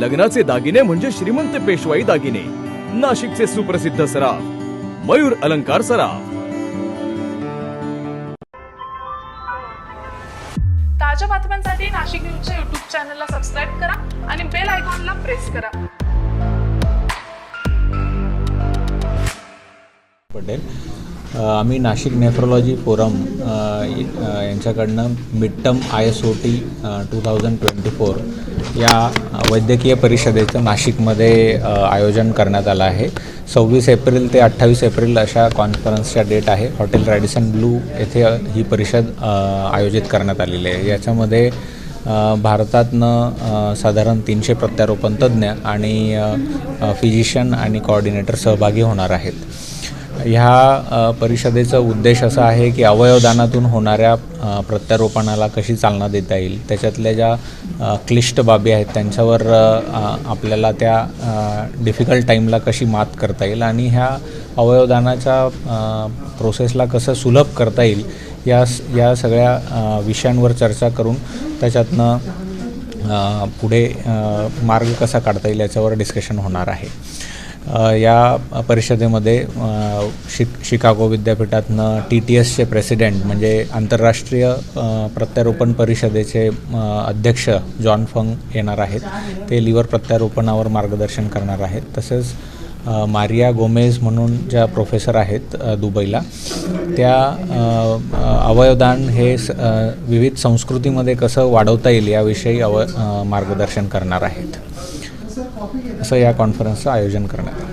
लग्नाचे दागिने म्हणजे श्रीमंत पेशवाई दागिने. नाशिकचे सुप्रसिद्ध सराफ मयूर अलंकार सराफ. ताज्या बातम्यांसाठी नाशिक न्यूजच्या युट्यूब चॅनलला सबस्क्राईब करा आणि बेल आयकॉनला प्रेस करा. पटेल आम्ही Nashik nephrology forum यांच्याकडनं mid I S O T two thousand twenty four या वैद्यकीय परिषदेचं नाशिकमध्ये आयोजन करण्यात आलं आहे. सव्वीस एप्रिल ते अठ्ठावीस एप्रिल अशा कॉन्फरन्सच्या डेट आहे. हॉटेल रॅडिसन ब्लू येथे ही परिषद आयोजित करण्यात आलेली आहे. याच्यामध्ये भारतातनं साधारण तीनशे प्रत्यारोपण तज्ज्ञ आणि फिजिशियन आणि कॉर्डिनेटर सहभागी होणार आहेत. ह्या परिषदेचा उद्देश असा आहे की अवयवदानातून होणाऱ्या प्रत्यारोपणाला कशी चालना देता येईल? त्याच्यातल्या ज्या क्लिष्ट बाबी आहेत त्यांच्यावर आपल्याला त्या डिफिकल्ट टाईमला कशी मात करता येईल आणि ह्या अवयवदानाच्या प्रोसेसला कसं सुलभ करता येईल या या सगळ्या विषयांवर चर्चा करून त्याच्यातनं पुढे मार्ग कसा काढता येईल याच्यावर डिस्कशन होणार आहे. या परिषदेमध्ये शिक शिकागो विद्यापीठातनं टी टी एसचे प्रेसिडेंट म्हणजे आंतरराष्ट्रीय प्रत्यारोपण परिषदेचे अध्यक्ष जॉन फंग येणार आहेत. ते लिव्हर प्रत्यारोपणावर मार्गदर्शन करणार आहेत. तसेच मारिया गोमेज म्हणून ज्या प्रोफेसर आहेत दुबईला त्या अवयवदान हे स- विविध संस्कृतीमध्ये कसं वाढवता येईल याविषयी अव मार्गदर्शन करणार आहेत. असं या कॉन्फरन्सचं आयोजन करण्यात आलं.